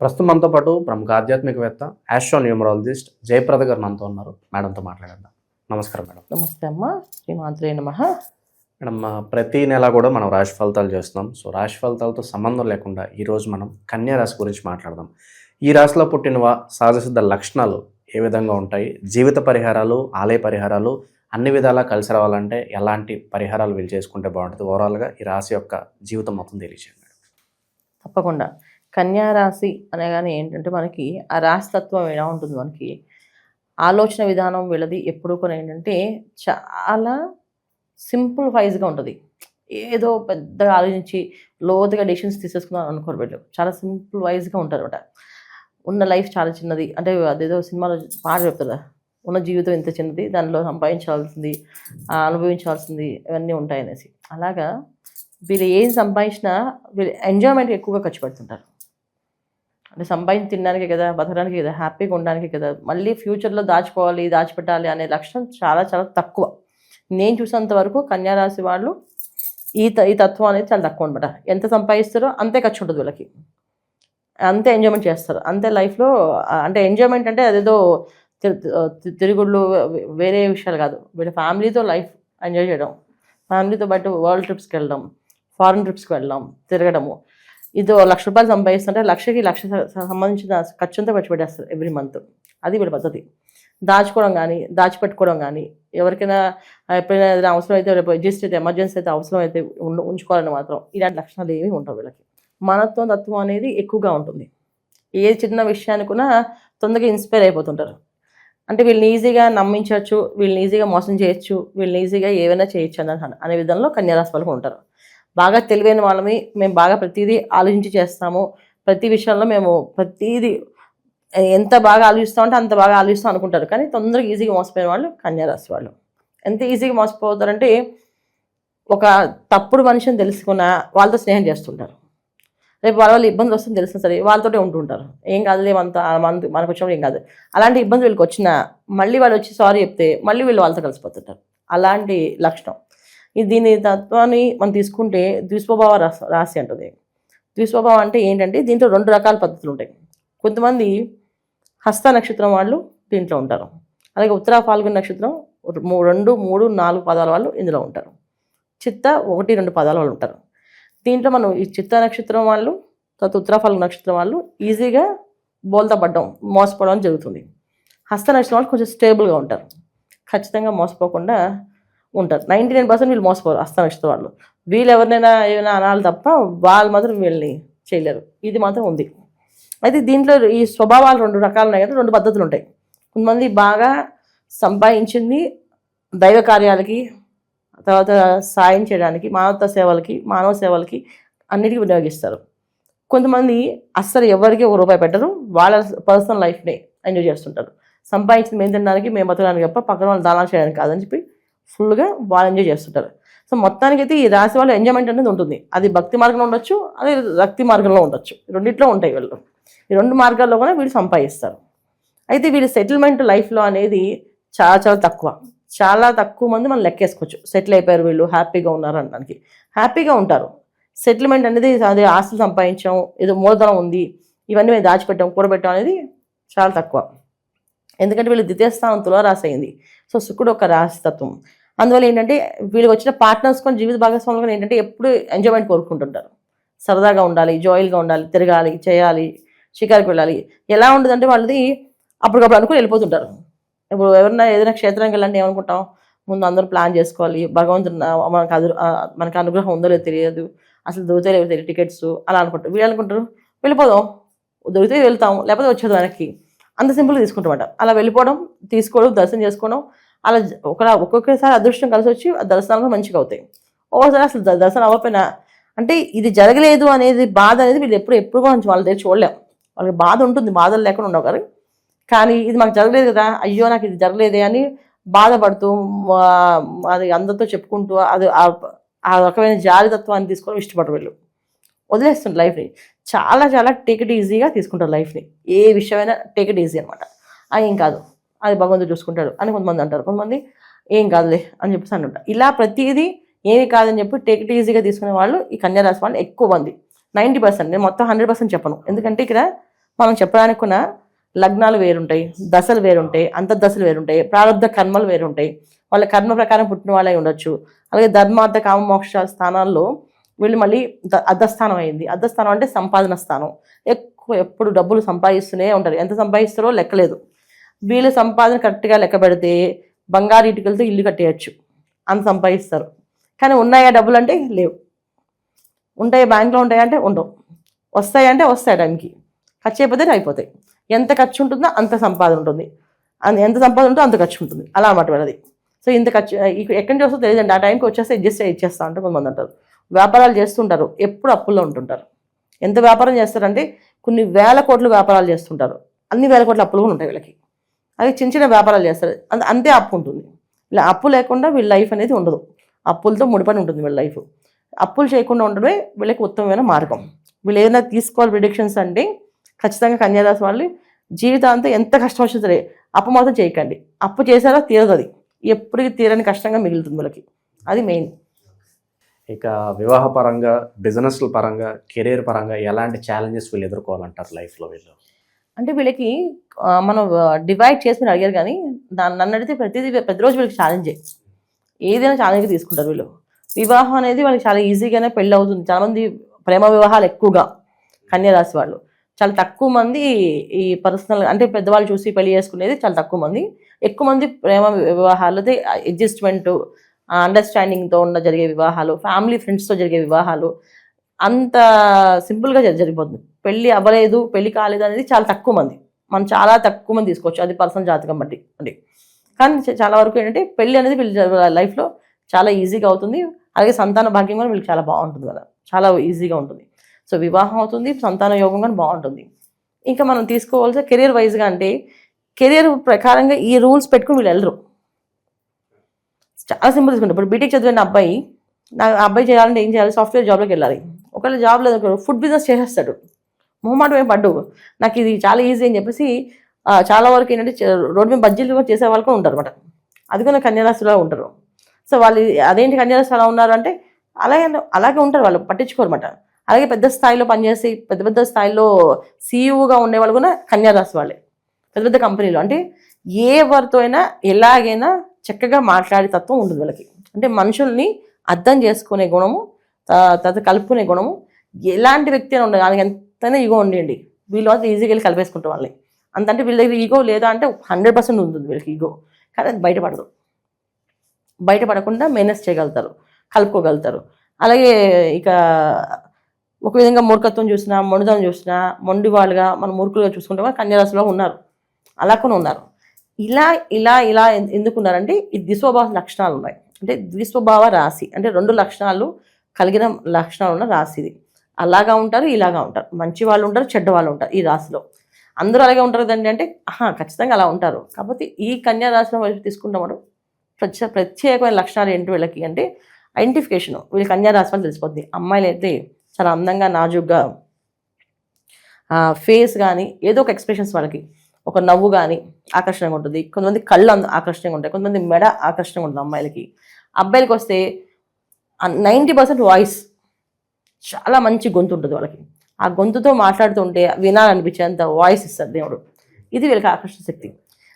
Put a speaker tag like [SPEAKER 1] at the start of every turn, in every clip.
[SPEAKER 1] ప్రస్తుతం మనతో పాటు ప్రముఖ ఆధ్యాత్మికవేత్త ఆస్ట్రో న్యూమరాలజిస్ట్ జయప్రద గారు మనతో ఉన్నారు. మేడంతో మాట్లాడేద్దాం. నమస్కారం మేడం
[SPEAKER 2] నమస్తే అమ్మ. శ్రీమాత్రే నమ.
[SPEAKER 1] మేడం ప్రతి నెల కూడా మనం రాశి ఫలితాలు చేస్తున్నాం. సో రాశి ఫలితాలతో సంబంధం లేకుండా ఈరోజు మనం కన్యా రాశి గురించి మాట్లాడదాం. ఈ రాశిలో పుట్టిన సహజ సిద్ధ లక్షణాలు ఏ విధంగా ఉంటాయి? జీవిత పరిహారాలు ఆలయ పరిహారాలు అన్ని విధాలా కలిసి రావాలంటే ఎలాంటి పరిహారాలు వీళ్ళు చేసుకుంటే బాగుంటుంది? ఓవరాల్గా ఈ రాశి యొక్క జీవితం మొత్తం తెలియజేయండి మేడం
[SPEAKER 2] తప్పకుండా. కన్యా రాశి అనగానే ఏంటంటే మనకి ఆ రాశి తత్వం ఎలా ఉంటుంది మనకి? ఆలోచన విధానం వీళ్ళది ఎప్పుడు కూడా ఏంటంటే చాలా సింపుల్ వైజ్గా ఉంటుంది. ఏదో పెద్దగా ఆలోచించి లోతుగా డెసిషన్స్ తీసేసుకున్నాను అనుకోరు వీళ్ళు. చాలా సింపుల్ వైజ్గా ఉంటారు అనమాట ఉన్న లైఫ్ చాలా చిన్నది. అంటే అదేదో సినిమాలో పాట చెప్తారు ఉన్న జీవితం ఎంత చిన్నది దానిలో సంపాదించాల్సింది అనుభవించాల్సింది ఇవన్నీ ఉంటాయనేసి. అలాగా వీళ్ళు ఏం సంపాదించినా వీళ్ళు ఎంజాయ్మెంట్ ఎక్కువగా ఖర్చు పెడుతుంటారు. అంటే సంపాదించి తినడానికి కదా బతకడానికి కదా హ్యాపీగా ఉండడానికి కదా మళ్ళీ ఫ్యూచర్లో దాచుకోవాలి దాచిపెట్టాలి అనే లక్షణం చాలా చాలా తక్కువ. నేను చూసినంత వరకు కన్యారాశి వాళ్ళు ఈ త- ఈ తత్వం అనేది చాలా తక్కువ అనమాట ఎంత సంపాదిస్తారో అంతే ఖర్చు ఉంటుంది వీళ్ళకి. అంతే ఎంజాయ్మెంట్ చేస్తారు. అంతే లైఫ్లో అంటే ఎంజాయ్మెంట్ అంటే అదేదో తి- తిరుగుళ్ళు వేరే విషయాలు కాదు. వీళ్ళ ఫ్యామిలీతో లైఫ్ ఎంజాయ్ చేయడం ఫ్యామిలీతో బయట వరల్డ్ ట్రిప్స్కి వెళ్ళడం ఫారెన్ ట్రిప్స్కి వెళ్ళడం తిరగడము. ఇది లక్ష రూపాయలు సంపాదిస్తుంటే లక్షకి లక్ష సంబంధించిన ఖర్చు అంతా ఖర్చు పెట్టేస్తారు ఎవ్రీ మంత్ అది వీళ్ళ పద్ధతి. దాచుకోవడం కానీ దాచిపెట్టుకోవడం కానీ ఎవరికైనా ఎప్పుడైనా ఏదైనా అవసరం అయితే రేపు జస్ట్ అయితే ఎమర్జెన్సీ అయితే అవసరం అయితే ఉంచుకోవాలని మాత్రం ఇలాంటి లక్షణాలు ఏమీ ఉండవు వీళ్ళకి. మనత్వం తత్వం అనేది ఎక్కువగా ఉంటుంది. ఏ చిన్న విషయానికి కూడా తొందరగా ఇన్స్పైర్ అయిపోతుంటారు. అంటే వీళ్ళని ఈజీగా నమ్మించవచ్చు వీళ్ళని ఈజీగా మోసం చేయొచ్చు వీళ్ళని ఈజీగా ఏమైనా చేయొచ్చు అన్న అనే విధంలో కన్యారాశి వాళ్ళు ఉంటారు. బాగా తెలివైన వాళ్ళమి. మేము బాగా ప్రతిదీ ఆలోచించి చేస్తాము. ప్రతి విషయంలో మేము ప్రతిదీ ఎంత బాగా ఆలోచిస్తామంటే అంత బాగా ఆలోచిస్తాం అనుకుంటారు. కానీ తొందరగా ఈజీగా మోసపోయిన వాళ్ళు కన్యారాశి వాళ్ళు. ఎంత ఈజీగా మోసపోతారంటే ఒక తప్పుడు మనిషిని తెలుసుకున్న వాళ్ళతో స్నేహం చేస్తుంటారు. రేపు వాళ్ళ వల్ల ఇబ్బంది వస్తుంది తెలిసిన సరే వాళ్ళతోటే ఉంటుంటారు ఏం కాదులే లేమంత మన మనకు వచ్చినప్పుడు ఏం కాదు. అలాంటి ఇబ్బంది వీళ్ళకి వచ్చినా మళ్ళీ వాళ్ళు వచ్చి సారీ చెప్తే మళ్ళీ వీళ్ళు వాళ్ళతో కలిసిపోతుంటారు. అలాంటి లక్షణం. దీని తత్వాన్ని మనం తీసుకుంటే ద్విస్వభావ రాశి రాశి అంటుంది. ద్విస్వభావం అంటే ఏంటంటే దీంట్లో రెండు రకాల పద్ధతులు ఉంటాయి. కొంతమంది హస్త నక్షత్రం వాళ్ళు దీంట్లో ఉంటారు. అలాగే ఉత్తరా ఫాల్గుణ నక్షత్రం మూ- రెండు మూడు నాలుగు పదాల వాళ్ళు ఇందులో ఉంటారు. చిత్త ఒకటి రెండు పదాల వాళ్ళు ఉంటారు. దీంట్లో మనం ఈ చిత్త నక్షత్రం వాళ్ళు తర్వాత ఉత్తర ఫాల్గుణ నక్షత్రం వాళ్ళు ఈజీగా బోల్తా పడ్డం మోసపోవడం జరుగుతుంది. హస్త నక్షత్రం వాళ్ళు కొంచెం స్టేబుల్గా ఉంటారు. ఖచ్చితంగా మోసపోకుండా ఉంటారు నైంటీ నైన్ పర్సెంట్ వీళ్ళు మోసపోరు అస్తమిష్ట వాళ్ళు. వీళ్ళు ఎవరినైనా ఏమైనా అనాలి తప్ప వాళ్ళు మాత్రం వీళ్ళని చేయలేరు. ఇది మాత్రం ఉంది. అయితే దీంట్లో ఈ స్వభావాలు రెండు రకాలు ఉన్నాయి కదా రెండు పద్ధతులు ఉంటాయి. కొంతమంది బాగా సంపాదించింది దైవ కార్యాలకి తర్వాత సాయం చేయడానికి మానవత సేవలకి మానవ సేవలకి అన్నిటికీ వినియోగిస్తారు. కొంతమంది అస్సలు ఎవరికి ఒక రూపాయి పెట్టరు వాళ్ళ పర్సనల్ లైఫ్ని ఎంజాయ్ చేస్తుంటారు. సంపాదించిన మేము తినడానికి మేము బతకడానికి తప్ప పక్కన వాళ్ళు దానాలు చేయడానికి కాదని చెప్పి ఫుల్గా వాళ్ళు ఎంజాయ్ చేస్తుంటారు. సో మొత్తానికి అయితే ఈ రాశి వాళ్ళ ఎంజాయ్మెంట్ అనేది ఉంటుంది. అది భక్తి మార్గంలో ఉండొచ్చు అదే రక్తి మార్గంలో ఉండొచ్చు. రెండిట్లో ఉంటాయి వీళ్ళు. ఈ రెండు మార్గాల్లో కూడా వీళ్ళు సంపాదిస్తారు. అయితే వీళ్ళ సెటిల్మెంట్ లైఫ్లో అనేది చాలా చాలా తక్కువ. చాలా తక్కువ మంది మనం లెక్కేసుకోవచ్చు. సెటిల్ అయిపోయారు వీళ్ళు హ్యాపీగా ఉన్నారు అనడానికి. హ్యాపీగా ఉంటారు. సెటిల్మెంట్ అనేది అదే ఆస్తులు సంపాదించాం ఏదో మూలధనం ఉంది ఇవన్నీ మేము దాచిపెట్టాం కూడబెట్టాం అనేది చాలా తక్కువ. ఎందుకంటే వీళ్ళు ద్వితీయ స్థానం తులారాశి అయింది. సో శుక్రుడు ఒక రాశి తత్వం అందువల్ల ఏంటంటే వీళ్ళకి వచ్చిన పార్ట్నర్స్ కొని జీవిత భాగస్వాములు ఏంటంటే ఎప్పుడు ఎంజాయ్మెంట్ కోరుకుంటుంటారు. సరదాగా ఉండాలి జాయిల్గా ఉండాలి తిరగాలి చేయాలి షికారికి వెళ్ళాలి. ఎలా ఉండదంటే వాళ్ళది అప్పటికప్పుడు అనుకుని వెళ్ళిపోతుంటారు. ఇప్పుడు ఎవరైనా ఏదైనా క్షేత్రానికి వెళ్ళాలంటే ఏమనుకుంటాం? ముందు అందరూ ప్లాన్ చేసుకోవాలి. భగవంతుడు మనకు అదు మనకు అనుగ్రహం ఉందో లేదో తెలియదు. అసలు దొరికితే లేదో తెలియదు. టికెట్స్ అలా అనుకుంటారు. వీళ్ళు అనుకుంటారు వెళ్ళిపోదాం. దొరికితే వెళ్తాం. లేకపోతే వచ్చేది వెనక్కి. అంత సింపుల్గా తీసుకుంటామట అలా వెళ్ళిపోవడం తీసుకోవడం దర్శనం చేసుకోవడం అలా ఒక ఒక్కొక్కసారి అదృష్టం కలిసి వచ్చి ఆ దర్శనాలు మంచిగా అవుతాయి. ఒక్కోసారి అసలు దర్శనం అవ్వకపోయినా అంటే ఇది జరగలేదు అనేది బాధ అనేది వీళ్ళు ఎప్పుడు ఎప్పుడు కూడా వాళ్ళ దగ్గర చూడలేం. వాళ్ళకి బాధ ఉంటుంది బాధలు లేకుండా ఉండవు కదా. కానీ ఇది మాకు జరగలేదు కదా అయ్యో నాకు ఇది జరగలేదే అని బాధపడుతూ అది అందరితో చెప్పుకుంటూ అది ఆ- ఆ రకమైన జాలితత్వాన్ని తీసుకోవడం ఇష్టపడరు వీళ్ళు. వదిలేస్తుంది లైఫ్ని చాలా చాలా టేక్ ఇట్ ఈజీగా తీసుకుంటారు లైఫ్ని ఏ విషయమైనా టేక్ ఇట్ ఈజీ అనమాట ఏం కాదు. అది భగవంతుడు చూసుకుంటాడు అని కొంతమంది అంటారు. కొంతమంది ఏం కాదులే అని చెప్పేసి అంటుంటారు ఇలా ప్రతిదీ ఏమి కాదని చెప్పి టేక్ ఇట్ ఈజీగా తీసుకునే వాళ్ళు ఈ కన్యారాశి వాళ్ళు ఎక్కువ మంది. నైంటీ పర్సెంట్ నేను మొత్తం హండ్రెడ్ పర్సెంట్ చెప్పను. ఎందుకంటే ఇక్కడ మనం చెప్పడానికి కూడా లగ్నాలు వేరుంటాయి దశలు వేరుంటాయి అంతర్దశలు వేరుంటాయి ప్రారంభ కర్మలు వేరుంటాయి. వాళ్ళ కర్మ ప్రకారం పుట్టిన వాళ్ళే ఉండొచ్చు. అలాగే ధర్మార్థ కామమోక్ష స్థానాల్లో వీళ్ళు మళ్ళీ అర్ధస్థానం అయింది. అర్ధస్థానం అంటే సంపాదన స్థానం. ఎక్కువ ఎప్పుడు డబ్బులు సంపాదిస్తూనే ఉంటారు. ఎంత సంపాదిస్తారో లెక్కలేదు. వీళ్ళు సంపాదన కరెక్ట్గా లెక్క పెడితే బంగారు ఇటుకలతో ఇల్లు కట్టేయచ్చు. అంత సంపాదిస్తారు. కానీ ఉన్నాయా డబ్బులు అంటే లేవు. ఉంటాయి బ్యాంక్లో ఉంటాయంటే ఉండవు. వస్తాయంటే వస్తాయి టైంకి. ఖర్చు అయిపోతే అయిపోతాయి. ఎంత ఖర్చు ఉంటుందో అంత సంపాదన ఉంటుంది. అంత- ఎంత సంపాదన ఉంటుందో అంత ఖర్చు ఉంటుంది. అలా అన్నమాట వాళ్ళది. సో ఇంత ఖర్చు ఎక్కడి నుంచి వస్తుందో తెలియదండి. ఆ టైంకి వచ్చేస్తే అడ్జస్ట్ ఇచ్చేస్తా అంటే కొంతమంది అంటారు. వ్యాపారాలు చేస్తుంటారు ఎప్పుడు అప్పుల్లో ఉంటుంటారు. ఎంత వ్యాపారం చేస్తారంటే కొన్ని వేల కోట్లు వ్యాపారాలు చేస్తుంటారు. అన్ని వేల కోట్ల అప్పులు కూడా ఉంటాయి వీళ్ళకి. అది చిన్న చిన్న వ్యాపారాలు చేస్తారు. అంతే అప్పు ఉంటుంది. ఇలా అప్పు లేకుండా వీళ్ళ లైఫ్ అనేది ఉండదు. అప్పులతో ముడిపడి ఉంటుంది వీళ్ళ లైఫ్. అప్పులు చేయకుండా ఉండడమే వీళ్ళకి ఉత్తమమైన మార్గం. వీళ్ళు ఏదైనా తీసుకోవాలి ప్రిడిక్షన్స్ అంటే ఖచ్చితంగా కన్యాదాస్ వాళ్ళు జీవితాంతం ఎంత కష్టం వచ్చినా సరే అప్పు మాత్రం చేయకండి. అప్పు చేశారో తీరదు అది. ఎప్పటికీ తీరని కష్టంగా మిగులుతుంది వీళ్ళకి. అది మెయిన్
[SPEAKER 1] ఇక వివాహ పరంగా బిజినెస్ల పరంగా కెరీర్ పరంగా ఎలాంటి ఛాలెంజెస్ వీళ్ళు ఎదుర్కోవాలంటారు లైఫ్లో వీళ్ళు?
[SPEAKER 2] అంటే వీళ్ళకి మనం డివైడ్ చేసి మీరు అడిగారు కానీ దాన్ని నన్ను అడిగితే ప్రతిదీ ప్రతిరోజు వీళ్ళకి ఛాలెంజే ఏదైనా ఛాలెంజ్ తీసుకుంటారు వీళ్ళు. వివాహం అనేది వాళ్ళకి చాలా ఈజీగానే పెళ్ళి అవుతుంది. చాలామంది ప్రేమ వివాహాలు ఎక్కువగా కన్యారాశి వాళ్ళు. చాలా తక్కువ మంది ఈ పర్సనల్ అంటే పెద్దవాళ్ళు చూసి పెళ్ళి చేసుకునేది చాలా తక్కువ మంది. ఎక్కువ మంది ప్రేమ వివాహాలు అదే అడ్జస్ట్మెంట్ అండర్స్టాండింగ్తో ఉన్న జరిగే వివాహాలు ఫ్యామిలీ ఫ్రెండ్స్తో జరిగే వివాహాలు అంత సింపుల్గా జరిగిపోతుంది. పెళ్ళి అవ్వలేదు పెళ్ళి కాలేదు అనేది చాలా తక్కువ మంది. మనం చాలా తక్కువ మంది తీసుకోవచ్చు. అది పర్సనల్ జాతకం బట్టి అంటే. కానీ చాలా వరకు ఏంటంటే పెళ్ళి అనేది వీళ్ళ లైఫ్లో చాలా ఈజీగా అవుతుంది. అలాగే సంతాన భాగ్యం కూడా వీళ్ళకి చాలా బాగుంటుంది కదా. చాలా ఈజీగా ఉంటుంది. సో వివాహం అవుతుంది సంతాన యోగం కానీ బాగుంటుంది. ఇంకా మనం తీసుకోవాల్సిన కెరీర్ వైజ్గా అంటే కెరీర్ ప్రకారంగా ఈ రూల్స్ పెట్టుకుని వీళ్ళు వెళ్ళరు. చాలా సింపుల్ తీసుకుంటారు ఇప్పుడు బీటెక్ చదివిన అబ్బాయి నాకు అబ్బాయి చేయాలంటే ఏం చేయాలి? సాఫ్ట్వేర్ జాబ్లోకి వెళ్ళాలి. ఒకవేళ జాబ్ లేదు ఫుడ్ బిజినెస్ చేసేస్తాడు. మొహమాటం ఏం పడ్డు. నాకు ఇది చాలా ఈజీ అని చెప్పేసి చాలా వరకు ఏంటంటే రోడ్డు మీద బజ్జీలు కూడా చేసే వాళ్ళు కూడా ఉంటారు అనమాట అది కూడా కన్యారాశిలో ఉంటారు. సో వాళ్ళు అదేంటి కన్యారాశి అలా ఉన్నారు అంటే అలాగే అలాగే ఉంటారు వాళ్ళు పట్టించుకోరన్నమాట అలాగే పెద్ద స్థాయిలో పనిచేసి పెద్ద పెద్ద స్థాయిలో సీఈఓగా ఉండే వాళ్ళు కూడా కన్యారాశి వాళ్ళే. పెద్ద పెద్ద కంపెనీలు అంటే ఏ ఎవరితో అయినా ఎలాగైనా చక్కగా మాట్లాడే తత్వం ఉంటుంది వీళ్ళకి. అంటే మనుషుల్ని అర్థం చేసుకునే గుణము త- తర్వాత కలుపుకునే గుణము ఎలాంటి వ్యక్తి అయినా ఉండదు. వాళ్ళకి ఎంతైనా ఈగో ఉండండి వీళ్ళు అయితే ఈజీగా వెళ్ళి కలిపేసుకుంటాం వాళ్ళని. అంత అంటే వీళ్ళ దగ్గర ఈగో లేదా అంటే హండ్రెడ్ పర్సెంట్ ఉంటుంది వీళ్ళకి ఈగో కానీ అది బయటపడదు. బయటపడకుండా మేనేజ్ చేయగలుగుతారు. కలుపుకోగలుగుతారు. అలాగే ఇక ఒక విధంగా మూర్ఖత్వం చూసినా మొండితనం చూసినా మొండి వాళ్ళుగా మన మూర్ఖులుగా చూసుకుంటే వాళ్ళు కన్యారాశిలో ఉన్నారు. అలా కూడా ఉన్నారు. ఇలా ఇలా ఇలా ఎందుకున్నారంటే ఈ ద్విస్వభావ లక్షణాలు ఉన్నాయి అంటే ద్విస్వభావ రాశి. అంటే రెండు లక్షణాలు కలిగిన లక్షణాలు ఉన్న రాశిది. అలాగా ఉంటారు ఇలాగా ఉంటారు. మంచి వాళ్ళు ఉంటారు చెడ్డ వాళ్ళు ఉంటారు ఈ రాశిలో. అందరూ అలాగే ఉంటారు కదండి అంటే ఆహా, ఖచ్చితంగా అలా ఉంటారు. కాకపోతే ఈ కన్యా రాశిలో వైపు తీసుకున్నప్పుడు ప్రత్యేక ప్రత్యేకమైన లక్షణాలు ఏంటి వీళ్ళకి అంటే ఐడెంటిఫికేషన్. వీళ్ళకి కన్యా రాశి వాళ్ళు తెలిసిపోద్ది. అమ్మాయిలు అయితే చాలా అందంగా నాజుగ్గా ఫేస్ కానీ ఏదో ఒక ఎక్స్ప్రెషన్స్ వాళ్ళకి. ఒక నవ్వు కానీ ఆకర్షణంగా ఉంటుంది. కొంతమంది కళ్ళు ఆకర్షణంగా ఉంటాయి. కొంతమంది మెడ ఆకర్షణంగా ఉంటుంది అమ్మాయిలకి. అబ్బాయిలకి వస్తే నైంటీ పర్సెంట్ వాయిస్ చాలా మంచి గొంతు ఉంటుంది వాళ్ళకి. ఆ గొంతుతో మాట్లాడుతుంటే వినాలనిపించేంత వాయిస్ ఇస్తారు దేవుడు. ఇది వీళ్ళకి ఆకర్షణ శక్తి.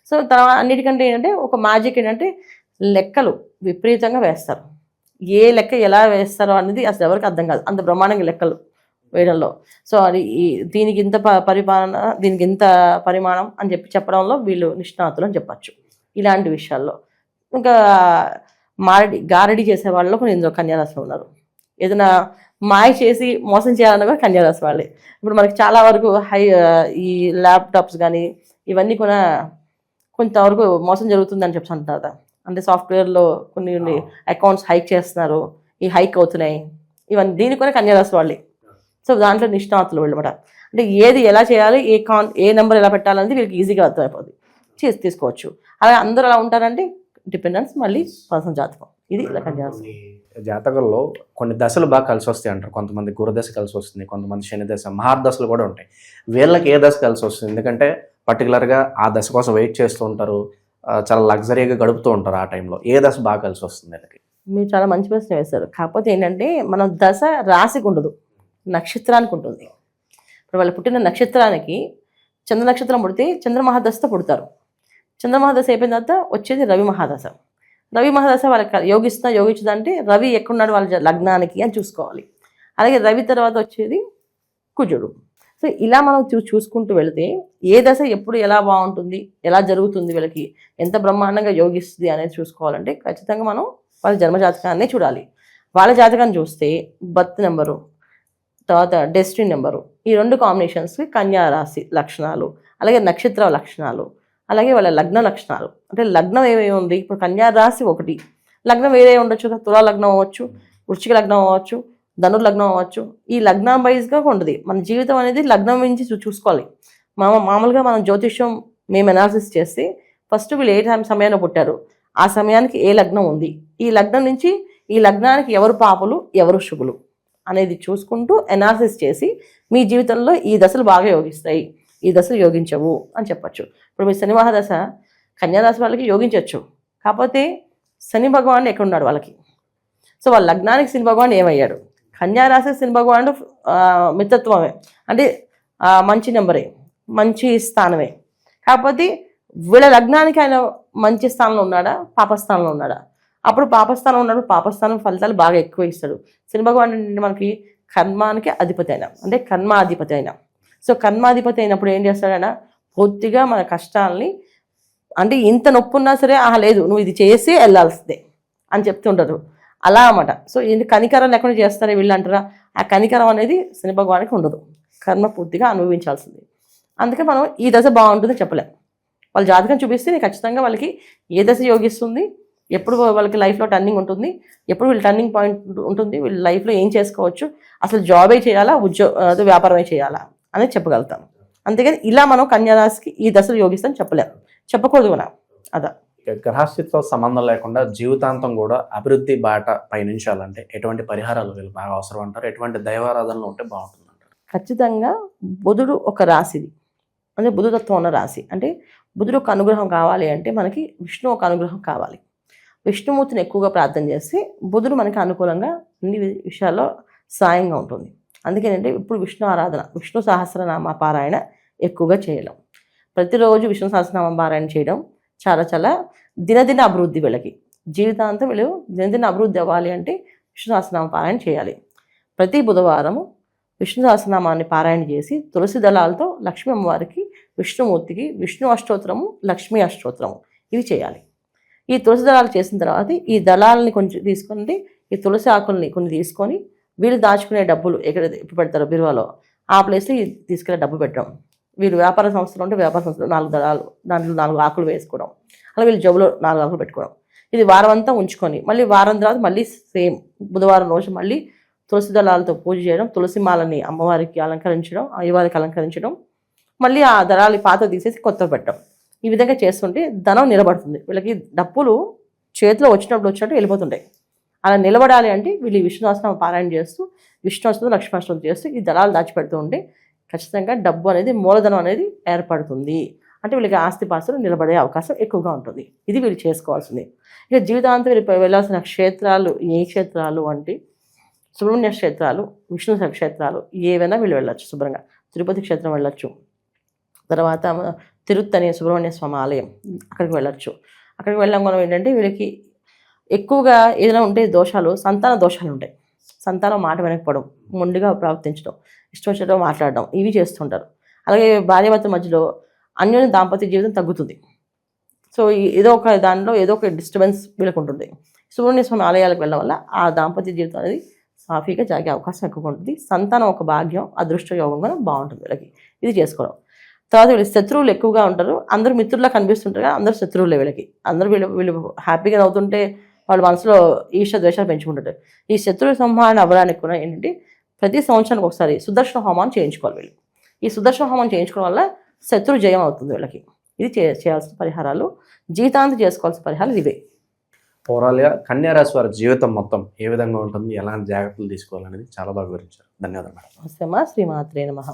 [SPEAKER 2] సో తర్వాత అన్నిటికంటే ఏంటంటే ఒక మ్యాజిక్ ఏంటంటే లెక్కలు విపరీతంగా వేస్తారు. ఏ లెక్క ఎలా వేస్తారో అనేది అసలు ఎవరికి అర్థం కాదు. అంత బ్రహ్మాండంగా లెక్కలు. వేయడంలో. సో అది దీనికి ఇంత ప- పరిపాలన దీనికి ఇంత పరిమాణం అని చెప్పి చెప్పడంలో వీళ్ళు నిష్ణాతులు అని చెప్పచ్చు. ఇలాంటి విషయాల్లో. ఇంకా మారడి గారడి చేసే వాళ్ళు కొన్ని ఇందులో కన్యారాశిలో ఉన్నారు. ఏదైనా మాయ చేసి మోసం చేయాలన్న కూడా కన్యారాశి వాళ్ళే. ఇప్పుడు మనకి చాలా వరకు హై ఈ ల్యాప్టాప్స్ కానీ ఇవన్నీ కూడా కొంతవరకు మోసం జరుగుతుందని చెప్పి కదా. అంటే సాఫ్ట్వేర్లో కొన్ని కొన్ని అకౌంట్స్ హైక్ చేస్తున్నారు. ఈ హైక్ అవుతున్నాయి. ఇవన్నీ దీనికి కూడా కన్యారాశి వాళ్ళే. సో దాంట్లో నిష్ణాతులు వెళ్ళమాట. అంటే ఏది ఎలా చేయాలి ఏ కాన్ ఏ నెంబర్ ఎలా పెట్టాలనేది వీళ్ళకి ఈజీగా అర్థమైపోతుంది చేసి తీసుకోవచ్చు. అలాగే అందరూ అలా ఉంటారంటే డిపెండెన్స్ మళ్ళీ పర్సనల్ జాతకం. ఇది
[SPEAKER 1] జాతకంలో కొన్ని దశలు బాగా కలిసి వస్తాయి అంటారు. కొంతమంది గురుదశ కలిసి వస్తుంది కొంతమంది శని దశ మహార్దశలు కూడా ఉంటాయి. వీళ్ళకి ఏ దశ కలిసి వస్తుంది? ఎందుకంటే పర్టికులర్గా ఆ దశ కోసం వెయిట్ చేస్తూ ఉంటారు చాలా లగ్జరీగా గడుపుతూ ఉంటారు ఆ టైంలో. ఏ దశ బాగా కలిసి వస్తుంది వీళ్ళకి?
[SPEAKER 2] మీరు చాలా మంచి ప్రశ్న వేశారు. కాకపోతే ఏంటంటే మనం దశ రాశికి ఉండదు. నక్షత్రానికి ఉంటుంది ఇప్పుడు వాళ్ళు పుట్టిన నక్షత్రానికి చంద్ర నక్షత్రం పుడితే చంద్రమహాదశతో పుడతారు. చంద్రమహాదశ అయిపోయిన తర్వాత వచ్చేది రవి మహాదశ. రవి మహాదశ వాళ్ళకి యోగిస్తున్నా యోగించదంటే రవి ఎక్కడున్నాడు వాళ్ళ లగ్నానికి అని చూసుకోవాలి. అలాగే రవి తర్వాత వచ్చేది కుజుడు. సో ఇలా మనం చూ చూసుకుంటూ వెళితే ఏ దశ ఎప్పుడు ఎలా బాగుంటుంది ఎలా జరుగుతుంది వీళ్ళకి ఎంత బ్రహ్మాండంగా యోగిస్తుంది అనేది చూసుకోవాలంటే ఖచ్చితంగా మనం వాళ్ళ జన్మ జాతకాన్ని చూడాలి. వాళ్ళ జాతకాన్ని చూస్తే బర్త్ నెంబరు తర్వాత డెస్టినీ నెంబరు. ఈ రెండు కాంబినేషన్స్కి కన్యా రాశి లక్షణాలు అలాగే నక్షత్ర లక్షణాలు అలాగే వాళ్ళ లగ్న లక్షణాలు. అంటే లగ్నం ఏమేమి ఉంది? ఇప్పుడు కన్యా రాశి ఒకటి. లగ్నం వేరే ఉండొచ్చు? తులా లగ్నం అవ్వచ్చు వృశ్చిక లగ్నం అవ్వచ్చు ధనుర్ లగ్నం అవ్వచ్చు. ఈ లగ్నం వైజ్గా ఉండదు మన జీవితం అనేది లగ్నం నుంచి చూ- చూసుకోవాలి. మామ మామూలుగా మనం జ్యోతిష్యం మేము అనాలిసిస్ చేస్తే ఫస్ట్ వీళ్ళు ఏ టైం సమయంలో పుట్టారు? ఆ సమయానికి ఏ లగ్నం ఉంది? ఈ లగ్నం నుంచి ఈ లగ్నానికి ఎవరు పాపులు? ఎవరు శుభులు? అనేది చూసుకుంటూ అనాలిసిస్ చేసి మీ జీవితంలో ఈ దశలు బాగా యోగిస్తాయి. ఈ దశలు యోగించవు అని చెప్పొచ్చు. ఇప్పుడు మీ శని మహాదశ కన్యాదశ వాళ్ళకి యోగించవచ్చు కాకపోతే శని భగవాన్ ఎక్కడ ఉన్నాడు వాళ్ళకి? సో వాళ్ళ లగ్నానికి శని భగవాన్ ఏమయ్యాడు? కన్యారాశి శని భగవానుడు ఆ, మిత్రత్వమే. అంటే మంచి నెంబరే మంచి స్థానమే. కాకపోతే వీళ్ళ లగ్నానికి ఆయన మంచి స్థానంలో ఉన్నాడా? పాపస్థానంలో ఉన్నాడా? అప్పుడు పాపస్థానం ఉన్నప్పుడు పాపస్థానం ఫలితాలు బాగా ఎక్కువ ఇస్తాడు. శని భగవాన్ అంటే మనకి కర్మానికి అధిపతి అయినా అంటే కర్మాధిపతి అయినా. సో కర్మాధిపతి అయినప్పుడు ఏం చేస్తాడైనా పూర్తిగా మన కష్టాలని అంటే ఇంత నొప్పి ఉన్నా సరే ఆహా లేదు నువ్వు ఇది చేసి వెళ్ళాల్సిందే అని చెప్తుంటారు అలా అన్నమాట. సో ఇది కనికరం లేకుండా చేస్తారే వీళ్ళు అంటారా? ఆ కనికరం అనేది శని భగవానికి ఉండదు. కర్మ పూర్తిగా అనుభవించాల్సింది. అందుకే మనం ఈ దశ బాగుంటుంది చెప్పలేం. వాళ్ళ జాతకం చూపిస్తే నీకు ఖచ్చితంగా వాళ్ళకి ఏ దశ యోగిస్తుంది? ఎప్పుడు వాళ్ళకి లైఫ్లో టర్నింగ్ ఉంటుంది ఎప్పుడు వీళ్ళు టర్నింగ్ పాయింట్ ఉంటుంది వీళ్ళ లైఫ్లో ఏం చేసుకోవచ్చు అసలు జాబే చేయాలా ఉద్యోగ అదే వ్యాపారమే చేయాలా అనేది చెప్పగలుగుతాం. అంతేగాని ఇలా మనం కన్యారాశికి ఈ దశలు యోగిస్తాం చెప్పలేం. చెప్పకూడదు కూడా. అదా.
[SPEAKER 1] గ్రహస్థితితో సంబంధం లేకుండా జీవితాంతం కూడా అభివృద్ధి బాట పయనించాలంటే ఎటువంటి పరిహారాలు వీళ్ళు బాగా అవసరం అంటారు ఎటువంటి దైవారాధనలు ఉంటే బాగుంటుంది అంటారు?
[SPEAKER 2] ఖచ్చితంగా బుధుడు ఒక రాశిది. అంటే బుధుతత్వం ఉన్న రాశి. అంటే బుధుడు ఒక అనుగ్రహం కావాలి అంటే మనకి విష్ణు ఒక అనుగ్రహం కావాలి. విష్ణుమూర్తిని ఎక్కువగా ప్రార్థన చేస్తే బుధుడు మనకి అనుకూలంగా అన్ని విషయాల్లో సాయంగా ఉంటుంది. అందుకేనంటే ఇప్పుడు విష్ణు ఆరాధన విష్ణు సహస్రనామ పారాయణ ఎక్కువగా చేయడం ప్రతిరోజు విష్ణు సహస్రనామ పారాయణ చేయడం చాలా చాలా దినదిన అభివృద్ధి వీళ్ళకి. జీవితాంతం వీళ్ళు దినదిన అభివృద్ధి అవ్వాలి అంటే విష్ణు సహస్రనామ పారాయణ చేయాలి. ప్రతి బుధవారము విష్ణు సహస్రనామాన్ని పారాయణ చేసి తులసి దళాలతో లక్ష్మీ అమ్మవారికి విష్ణుమూర్తికి విష్ణు అష్టోత్తరము లక్ష్మీ అష్టోత్తరము ఇవి చేయాలి. ఈ తులసి దళాలు చేసిన తర్వాత ఈ దళాలని కొంచెం తీసుకొని ఈ తులసి ఆకుల్ని కొన్ని తీసుకొని వీళ్ళు దాచుకునే డబ్బులు ఎక్కడ ఎప్పుడు పెడతారో బిరువాలో ఆ ప్లేస్లో ఈ డబ్బు పెట్టడం. వీళ్ళు వ్యాపార సంస్థలు ఉంటే వ్యాపార సంస్థలు నాలుగు దళాలు దాంట్లో నాలుగు ఆకులు వేసుకోవడం. అలా వీళ్ళు జబ్బులో నాలుగు ఆకులు పెట్టుకోవడం. ఇది వారం అంతా ఉంచుకొని మళ్ళీ వారం తర్వాత మళ్ళీ సేమ్ బుధవారం రోజు మళ్ళీ తులసి దళాలతో పూజ చేయడం తులసి మాలని అమ్మవారికి అలంకరించడం అయ్యవారికి అలంకరించడం మళ్ళీ ఆ దళాలు పాత తీసేసి కొత్త పెట్టడం. ఈ విధంగా చేస్తుంటే ధనం నిలబడుతుంది. వీళ్ళకి డబ్బులు చేతిలో వచ్చినప్పుడు వచ్చినట్టు వెళ్ళిపోతుంటాయి. అలా నిలబడాలి అంటే వీళ్ళు ఈ పారాయణ చేస్తూ విష్ణునాశనం లక్ష్మీనాశనం చేస్తూ ఈ దళాలు దాచిపెడుతూ ఉంటే ఖచ్చితంగా డబ్బు అనేది మూలధనం అనేది ఏర్పడుతుంది. అంటే వీళ్ళకి ఆస్తిపాస్తులు నిలబడే అవకాశం ఎక్కువగా ఉంటుంది. ఇది వీళ్ళు చేసుకోవాల్సింది. ఇక జీవితాంతం వీళ్ళు వెళ్ళాల్సిన క్షేత్రాలు ఏ క్షేత్రాలు అంటే సుబ్రహ్మణ్య క్షేత్రాలు విష్ణు క్షేత్రాలు ఏవైనా వీళ్ళు వెళ్ళొచ్చు శుభ్రంగా. తిరుపతి క్షేత్రం వెళ్ళొచ్చు. తర్వాత తిరుత్తని సుబ్రహ్మణ్య స్వామి ఆలయం. అక్కడికి వెళ్ళొచ్చు. అక్కడికి వెళ్ళడం మనం ఏంటంటే వీళ్ళకి ఎక్కువగా ఏదైనా ఉంటే దోషాలు సంతాన దోషాలు ఉంటాయి. సంతానం మాట వెనకపోవడం మొండిగా ప్రవర్తించడం ఇష్టం వచ్చినట్టు మాట్లాడడం ఇవి చేస్తుంటారు. అలాగే భార్యాభర్త మధ్యలో అన్యోన్య దాంపత్య జీవితం తగ్గుతుంది. సో ఏదో ఒక దానిలో ఏదో ఒక డిస్టర్బెన్స్ వీళ్ళకు ఉంటుంది. సుబ్రహ్మణ్య స్వామి ఆలయాలకు వెళ్ళడం వల్ల ఆ దాంపత్య జీవితం అనేది సాఫీగా జాగే అవకాశం ఎక్కువగా ఉంటుంది. సంతానం ఒక భాగ్యం అదృష్ట యోగం కూడా బాగుంటుంది వీళ్ళకి. ఇది చేసుకోవడం. తర్వాత వీళ్ళు శత్రువులు ఎక్కువగా ఉంటారు. అందరూ మిత్రుల్లా కనిపిస్తుంటారు కదా, అందరూ శత్రువులే వీళ్ళకి. అందరూ వీళ్ళు వీళ్ళు హ్యాపీగా నవ్వుతుంటే వాళ్ళ మనసులో ఈర్ష ద్వేషాలు పెంచుకుంటారు ఈ శత్రు సంహారణ అవ్వడానికి కూడా ఏంటంటే ప్రతి సంవత్సరానికి ఒకసారి సుదర్శన హోమాన్ని చేయించుకోవాలి వీళ్ళు. ఈ సుదర్శన హోమం చేయించుకోవడం వల్ల శత్రు జయం అవుతుంది వీళ్ళకి. ఇది చే చేయాల్సిన పరిహారాలు. జీవితాంతం చేసుకోవాల్సిన పరిహారాలు ఇవే.
[SPEAKER 1] ఓవరాల్గా కన్యా రాశి వారి జీవితం మొత్తం ఏ విధంగా ఉంటుంది? ఎలాంటి జాగ్రత్తలు తీసుకోవాలనేది చాలా బాగా వివరించారు. ధన్యవాదాలు మేడం.
[SPEAKER 2] నమస్తే శ్రీమాత్రే నమః.